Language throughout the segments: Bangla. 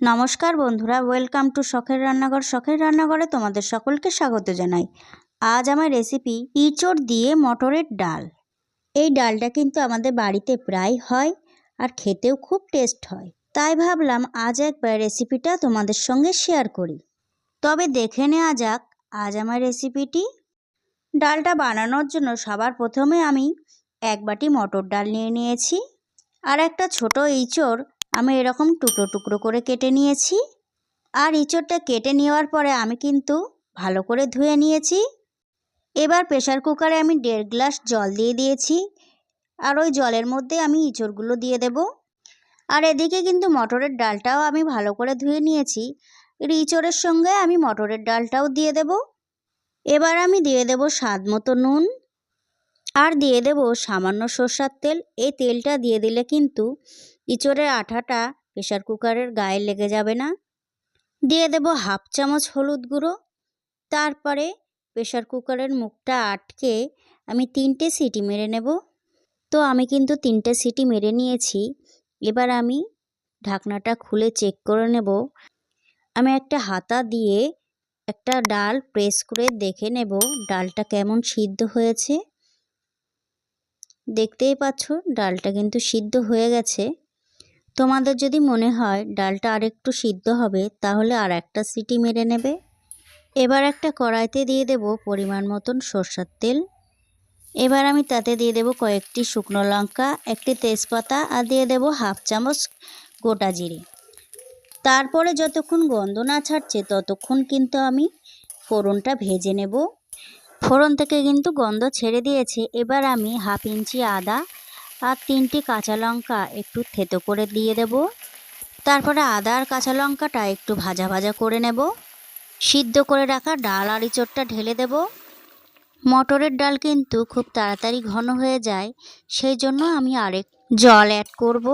নমস্কার বন্ধুরা ওয়েলকাম টু শখের রান্নাঘর। শখের রান্নাঘরে তোমাদের সকলকে স্বাগত জানাই। আজ আমার রেসিপি ইঁচড় দিয়ে মটরের ডাল। এই ডালটা কিন্তু আমাদের বাড়িতে প্রায় হয় আর খেতেও খুব টেস্ট হয়। তাই ভাবলাম আজ একবার রেসিপিটা তোমাদের সঙ্গে শেয়ার করি। তবে দেখে নেওয়া যাক আজ আমার রেসিপিটি ডালটা বানানোর জন্য সবার প্রথমে আমি এক বাটি মটর ডাল নিয়ে নিয়েছি আর একটা ছোট ইঁচড় আমি এরকম টুকরো টুকরো করে কেটে নিয়েছি। আর ইঁচড়টা কেটে নেওয়ার পরে আমি কিন্তু ভালো করে ধুয়ে নিয়েছি। এবার প্রেশার কুকারে আমি দেড় গ্লাস জল দিয়ে দিয়েছি। আর ওই জলের মধ্যে আমি ইঁচড়গুলো দিয়ে দেব। আর এদিকে কিন্তু মটরের ডালটাও আমি ভালো করে ধুয়ে নিয়েছি। ইঁচড়ের সঙ্গে আমি মটরের ডালটাও দিয়ে দেব। এবার আমি দিয়ে দেব স্বাদ মতো নুন। আর দিয়ে দেব সামান্য সর্ষার তেল। এই তেলটা দিয়ে দিলে কিন্তু ইঁচড়ের আঠাটা প্রেশার কুকারের গায়ে লেগে যাবে না। দিয়ে দেব হাফ চামচ হলুদ গুঁড়ো। তারপরে প্রেশার কুকারের মুখটা আটকে আমি তিনটে সিটি মেরে নেব। তো আমি কিন্তু তিনটে সিটি মেরে নিয়েছি। এবার আমি ঢাকনাটা খুলে চেক করে নেব। আমি একটা হাতা দিয়ে একটা ডাল প্রেস করে দেখে নেব ডালটা কেমন সিদ্ধ হয়েছে। দেখতেই পাচ্ছ, ডালটা কিন্তু সিদ্ধ হয়ে গেছে। তোমাদের যদি মনে হয় ডালটা আরেকটু সিদ্ধ হবে, তাহলে আর একটা সিটি মেরে নেবে। এবার একটা কড়াইতে দিয়ে দেব পরিমাণ মতন সর্ষার তেল। এবার আমি তাতে দিয়ে দেব কয়েকটি শুকনো লঙ্কা, একটি তেজপাতা, আর দিয়ে দেব হাফ চামচ গোটা জিরে। তারপরে যতক্ষণ গন্ধ না ছাড়ছে, ততক্ষণ কিন্তু আমি ফোড়নটা ভেজে নেব। ফোড়ন থেকে কিন্তু গন্ধ ছেড়ে দিয়েছে। এবার আমি হাফ ইঞ্চি আদা আর তিনটি কাঁচা লঙ্কা একটু থেতো করে দিয়ে দেব। তারপরে আদা আর কাঁচা লঙ্কাটা একটু ভাজা ভাজা করে নেব। সিদ্ধ করে রাখা ডাল আর ইঁচড়টা ঢেলে দেব। মটরের ডাল কিন্তু খুব তাড়াতাড়ি ঘন হয়ে যায়, সেই জন্য আমি আরেক জল অ্যাড করব।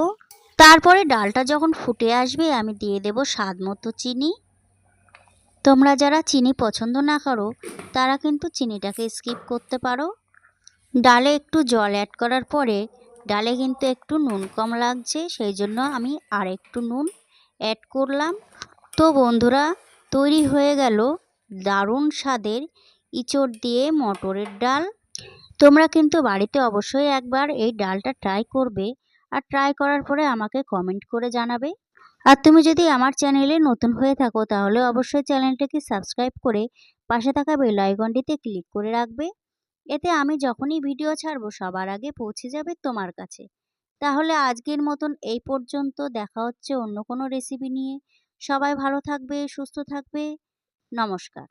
তারপরে ডালটা যখন ফুটে আসবে, আমি দিয়ে দেব স্বাদ মতো চিনি। তোমরা যারা চিনি পছন্দ না করো, তারা কিন্তু চিনিটাকে স্কিপ করতে পারো। ডালে একটু জল অ্যাড করার পরে ডালে কিন্তু একটু নুন কম লাগছে, সেই জন্য আমি আর একটু নুন অ্যাড করলাম। তো বন্ধুরা, তৈরি হয়ে গেল দারুণ স্বাদের ইঁচড় দিয়ে মটরের ডাল। তোমরা কিন্তু বাড়িতে অবশ্যই একবার এই ডালটা ট্রাই করবে আর ট্রাই করার পরে আমাকে কমেন্ট করে জানাবে। আর তুমি যদি আমার চ্যানেলে নতুন হয়ে থাকো, তাহলে অবশ্যই চ্যানেলটাকে সাবস্ক্রাইব করে পাশে থাকা বেল আইকনটিতে ক্লিক করে রাখবে। এতে আমি যখনই ভিডিও ছাড়বো, সবার আগে পৌঁছে যাবে তোমার কাছে। তাহলে আজকের মতন এই পর্যন্ত। দেখা হচ্ছে অন্য কোনো রেসিপি নিয়ে। সবাই ভালো থাকবে, সুস্থ থাকবে। নমস্কার।